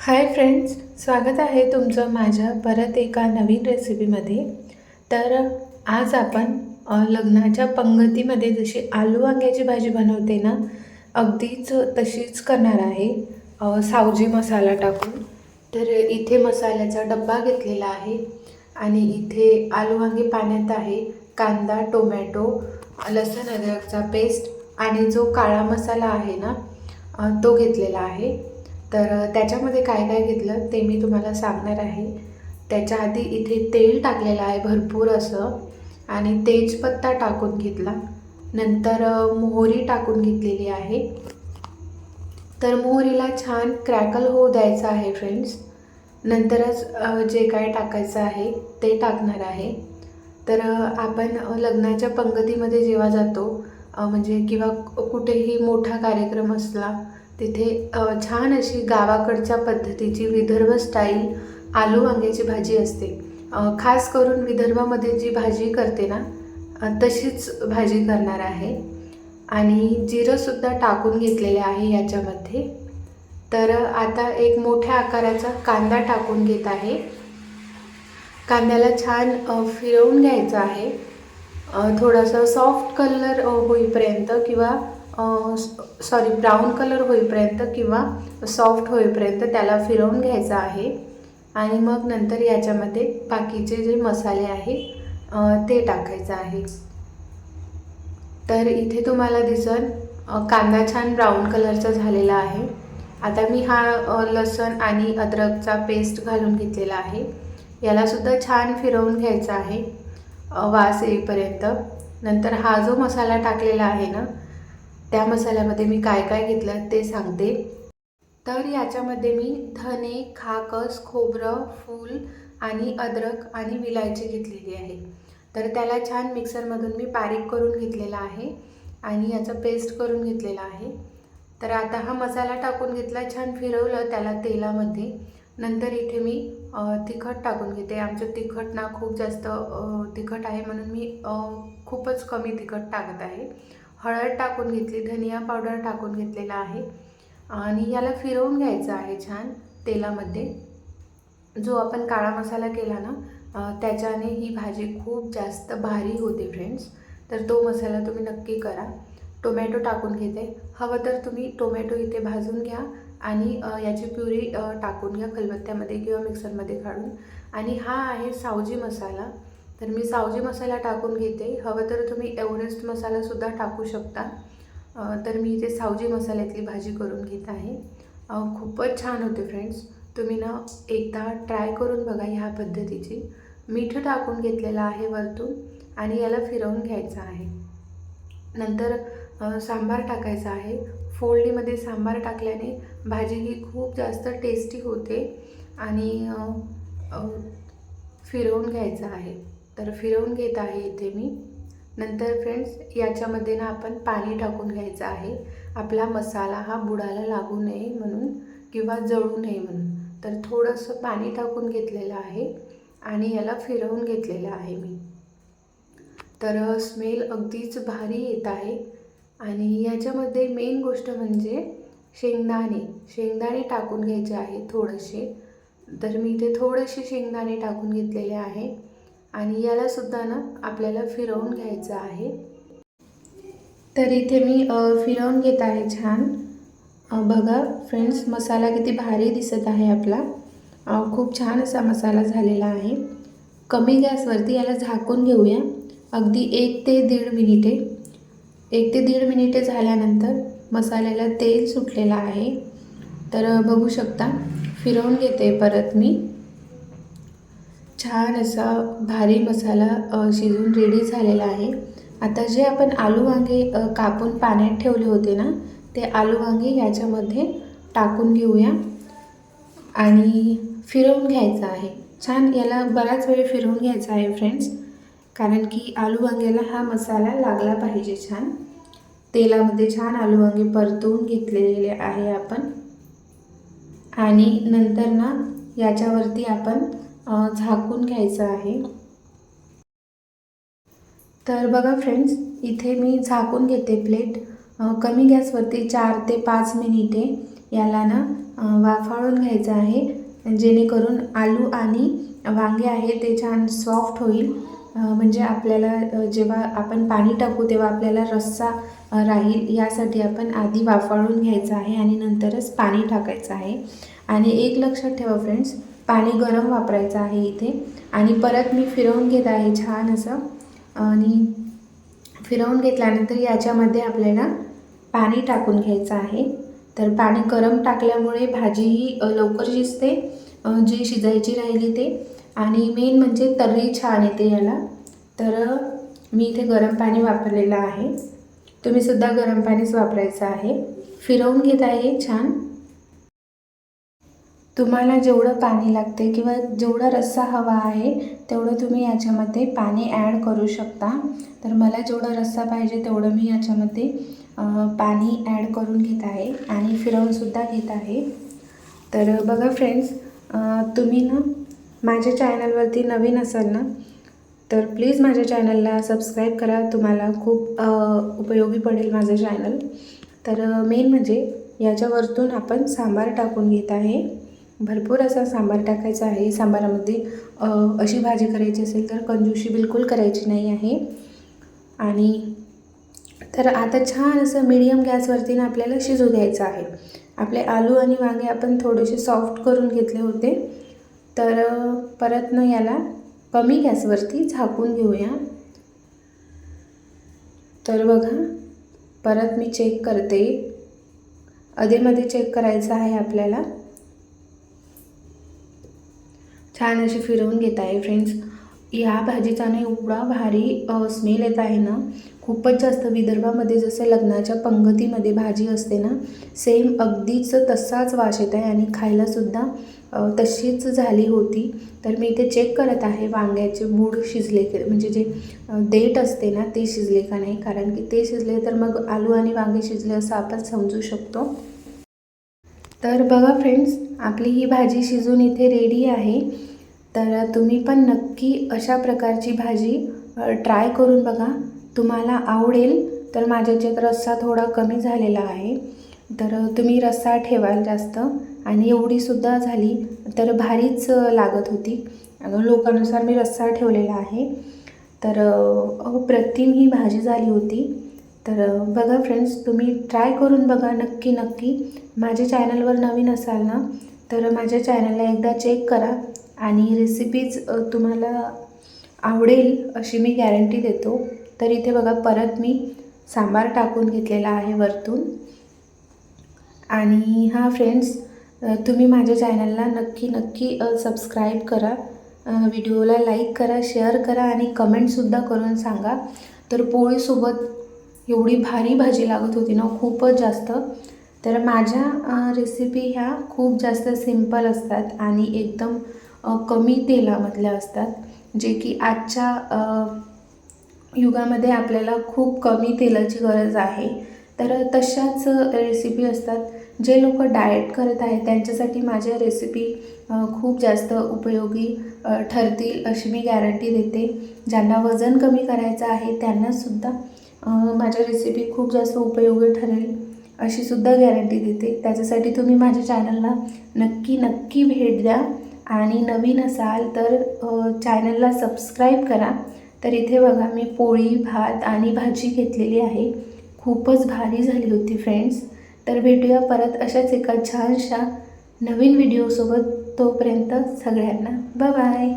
Hi friends स्वागत आहे तुमचं माझ्या परत एका नवीन रेसिपीमध्ये. तर आज आपण लग्नाच्या पंगतीमध्ये जशी आलू वांग्याची भाजी बनवते ना अगदीच तशीच करणार आहे. सावजी मसाला टाकून. तर इथे मसाल्याचा डब्बा घेतलेला आहे आणि इथे आलू वांगे पाण्यात आहे कांदा टोमॅटो लसण अद्रकचा पेस्ट आणि जो काळा मसाला आहे ना तो घेतलेला आहे. तर त्याच्यामध्ये काय काय घेतलं ते मी तुम्हाला सांगणार आहे. त्याच्या आधी इथे तेल टाकलेलं आहे भरपूर असं आणि तेजपत्ता टाकून घेतला. नंतर मोहरी टाकून घेतलेली आहे. तर मोहरीला छान क्रॅकल होऊ द्यायचं आहे फ्रेंड्स. नंतरच जे काय टाकायचं आहे ते टाकणार आहे. तर आपण लग्नाच्या पंगतीमध्ये जेव्हा जातो म्हणजे किंवा कुठेही मोठा कार्यक्रम असला तिथे छान अशी गावाकडच्या पद्धतीची विदर्भ स्टाईल आलू वांग्याची भाजी असते. खास करून विदर्भामध्ये जी भाजी करते ना तशीच भाजी करणार आहे. आणि जिरंसुद्धा टाकून घेतलेले आहे याच्यामध्ये. तर आता एक मोठ्या आकाराचा कांदा टाकून घेत आहे. कांद्याला छान फिरवून घ्यायचं आहे. थोडासा सॉफ्ट कलर होईपर्यंत किंवा सॉरी ब्राऊन कलर होईपर्यंत किंवा सॉफ्ट होईपर्यंत त्याला फिरवून घ्यायचं आहे. आणि मग नंतर याच्यामध्ये बाकीचे जे मसाले आहे ते टाकायचं आहे. तर इथे तुम्हाला दिसन कांदा छान ब्राऊन कलरचा झालेला आहे. आता मी हा लसूण लसण आणि अद्रकचा पेस्ट घालून घेतलेला आहे. यालासुद्धा छान फिरवून घ्यायचा आहे वास येईपर्यंत. नंतर हा जो मसाला टाकलेला आहे ना त्या मसाल्यामध्ये मी काय काय घेतलं ते सांगते. तर याच्यामध्ये मी धने खाकस खोबरं फूल आणि अद्रक आणि विलायची घेतलेली आहे. तर त्याला छान मिक्सरमधून मी बारीक करून घेतलेला आहे आणि याचा पेस्ट करून घेतलेला आहे. तर आता हा मसाला टाकून घेतला छान फिरवलं त्याला तेलामध्ये. नंतर इथे मी तिखट टाकून घेते. आमचं तिखट ना खूप जास्त तिखट आहे म्हणून मी खूपच कमी तिखट टाकत आहे. हळद टाकून घेतली धनिया पावडर टाकून घेतलेला आहे. आणि याला फिरवून घ्यायचं आहे छान तेलामध्ये. जो आपण काळा मसाला केला ना त्याच्याने ही भाजी खूप जास्त भारी होते फ्रेंड्स तर तो मसाला तुम्ही नक्की करा. टोमॅटो टाकून घेते. हवं तर तुम्ही टोमॅटो इथे भाजून घ्या आणि याची प्युरी टाकून घ्या खलबत्त्यामध्ये किंवा मिक्सरमध्ये काढून. आणि हा आहे सावजी मसाला. तर मी सावजी मसाला टाकून घेते. हवं तर तुम्ही एव्हरेस्ट मसालासुद्धा टाकू शकता. तर मी इथे सावजी मसाल्यातली भाजी करून घेत आहे. खूपच छान होते फ्रेंड्स तुम्ही ना एकदा ट्राय करून बघा ह्या पद्धतीची. मीठ टाकून घेतलेलं आहे वरतून आणि याला फिरवून घ्यायचं आहे. नंतर सांबार टाकायचा आहे. फोडणीमध्ये सांबार टाकल्याने भाजी ही खूप जास्त टेस्टी होते आणि फिरवून घ्यायचं आहे. तर फिरवून घेत आहे इथे मी. नंतर फ्रेंड्स याच्यामध्ये ना आपण पाणी टाकून घ्यायचं आहे. आपला मसाला हा बुडाला लागू नये म्हणून किंवा जळू नये म्हणून. तर थोडंसं पाणी टाकून घेतलेलं आहे आणि याला फिरवून घेतलेलं आहे मी. तर स्मेल अगदीच भारी येत आहे. आणि याच्यामध्ये मेन गोष्ट म्हणजे शेंगदाणे. शेंगदाणे टाकून घ्यायचे आहे थोडेसे. तर मी इथे थोडेसे शेंगदाणे टाकून घेतलेले आहे. आणि यालासुद्धा ना आपल्याला फिरवून घ्यायचं आहे. तर इथे मी फिरवून घेत आहे छान. बघा फ्रेंड्स मसाला किती भारी दिसत आहे आपला. खूप छान असा मसाला झालेला आहे. कमी गॅसवरती याला झाकून घेऊया. अगदी एक ते दीड मिनिटे. एक ते दीड मिनिटे झाल्यानंतर मसाल्याला तेल सुटलेलं आहे. तर बघू शकता. फिरवून घेते परत मी. छान असा भारी मसाला शिजून रेडी झालेला आहे. आता जे आपण आलू वांगे कापून पाण्यात ठेवले होते ना ते आलू वांगे याच्यामध्ये टाकून घेऊया. आणि फिरवून घ्यायचं आहे. छान याला बराच वेळ फिरवून घ्यायचा आहे फ्रेंड्स कारण की आलू वांग्याला हा मसाला लागला पाहिजे छान. तेलामध्ये छान आलू वांगे परतवून घेतलेले आहे आपण. आणि नंतर ना याच्यावरती आपण झाकून घ्यायचं आहे. तर बघा फ्रेंड्स इथे मी झाकून घेते प्लेट कमी गॅसवरती चार ते पाच मिनिटे याला ना वाफाळून घ्यायचं आहे. जेणेकरून आलू आणि वांगे आहे ते छान सॉफ्ट होईल. म्हणजे आपल्याला जेव्हा आपण पाणी टाकू तेव्हा आपल्याला रस्सा राहील यासाठी आपण आधी वाफाळून घ्यायचं आहे आणि नंतरच पाणी टाकायचं आहे. आणि एक लक्षात ठेवा फ्रेंड्स पाणी गरम वापरायचं आहे इथे. आणि परत मी फिरवून घेत आहे छान असं. आणि फिरवून घेतल्यानंतर याच्यामध्ये आपल्याला पाणी टाकून घ्यायचं आहे. तर पाणी गरम टाकल्यामुळे भाजी ही लवकर शिजते जी शिजायची राहिली ते. आणि मेन म्हणजे तर्री छान येते याला. तर मी इथे गरम पाणी वापरलेलं आहे. तुम्हीसुद्धा गरम पाणीच वापरायचं आहे. फिरवून घेत आहे छान. तुम्हाला जेवढं पाणी लागते किंवा जेवढा रस्सा हवा आहे तेवढं तुम्ही याच्यामध्ये पाणी ॲड करू शकता. तर मला जेवढा रस्सा पाहिजे तेवढं मी याच्यामध्ये पाणी ॲड करून घेत आहे आणि फिरवूनसुद्धा घेत आहे. तर बघा फ्रेंड्स तुम्ही ना माझ्या चॅनलवरती नवीन असाल ना तर प्लीज माझ्या चॅनलला सबस्क्राईब करा. तुम्हाला खूप उपयोगी पडेल माझं चॅनल तर मेन म्हणजे याच्यावरतून आपण सांबार टाकून घेत आहे. भरपूर असा सांबार टाकायचा आहे. सांबारामध्ये अशी भाजी करायची असेल तर कंजूशी बिलकुल करायची नाही आहे. आणि तर आता छान असं मीडियम गॅसवरती ना आपल्याला शिजू द्यायचं आहे. आपले आलू आणि वांगे आपण थोडेसे सॉफ्ट करून घेतले होते. तर परत न याला कमी गॅसवरती झाकून घेऊया. तर बघा परत मी चेक करते. अधेमध्ये चेक करायचं आहे आपल्याला. छान अशी फिरवून घेत आहे फ्रेंड्स या भाजीचा ना एवढा भारी स्मेल येत आहे ना. खूपच जास्त विदर्भामध्ये जसं लग्नाच्या पंगतीमध्ये भाजी असते ना सेम अगदीच तसाच वास येत आहे आणि खायलासुद्धा तशीच झाली होती. तर मी इथे चेक करत आहे वांग्याचे मूड शिजले की म्हणजे जे देठ असते ना ते शिजले का नाही? कारण की ते शिजले तर मग आलू आणि वांगे शिजले असं आपण समजू शकतो. तर बघा फ्रेंड्स आपली ही भाजी शिजून इथे रेडी आहे. तर तुम्ही पण नक्की अशा प्रकारची भाजी ट्राय करून बघा. तुम्हाला आवडेल तर माझ्या याच्यात रस्सा थोडा कमी झालेला आहे. तर तुम्ही रस्सा ठेवाल जास्त आणि एवढीसुद्धा झाली तर भारीच लागत होती. लोकानुसार मी रस्सा ठेवलेला आहे. तर प्रतिम ही भाजी झाली होती. तर बघा फ्रेंड्स तुम्ही ट्राय करून बघा नक्की नक्की. माझ्या चॅनलवर नवीन असाल ना तर माझ्या चॅनलला एकदा चेक करा. आणि रेसिपीज तुम्हाला आवडेल अशी मी गॅरंटी देतो. तर इथे बघा परत मी सांबार टाकून घेतलेला आहे वरतून. आणि हा फ्रेंड्स तुम्ही माझ्या चॅनलला नक्की नक्की सबस्क्राईब करा. व्हिडिओला लाईक करा शेअर करा आणि कमेंटसुद्धा करून सांगा. तर पोळीसोबत एवढी भारी भाजी लागत होती ना खूपच जास्त. तर माझ्या रेसिपी ह्या खूप जास्त सिंपल असतात आणि एकदम कमी तेलामधल्या असतात जे की आजच्या युगामध्ये आपल्याला खूप कमी तेलाची गरज आहे. तर तशाच रेसिपी असतात जे लोक डाएट करत आहेत त्यांच्यासाठी माझ्या रेसिपी खूप जास्त उपयोगी ठरतील अशी मी गॅरंटी देते. ज्यांना वजन कमी करायचं आहे त्यांनासुद्धा माझ्या रेसिपी खूप जास्त उपयोगी ठरेल अशी सुद्धा गॅरंटी देते. त्याच्यासाठी तुम्ही माझ्या चॅनलला नक्की नक्की भेट द्या. आणि नवीन असाल तर चॅनलला सबस्क्राईब करा. तर इथे बघा मी पोळी भात आणि भाजी घेतलेली आहे. खूपच भारी झाली होती फ्रेंड्स तर भेटूया परत अशाच एका छानशा नवीन व्हिडिओसोबत तोपर्यंत सगळ्यांना बाय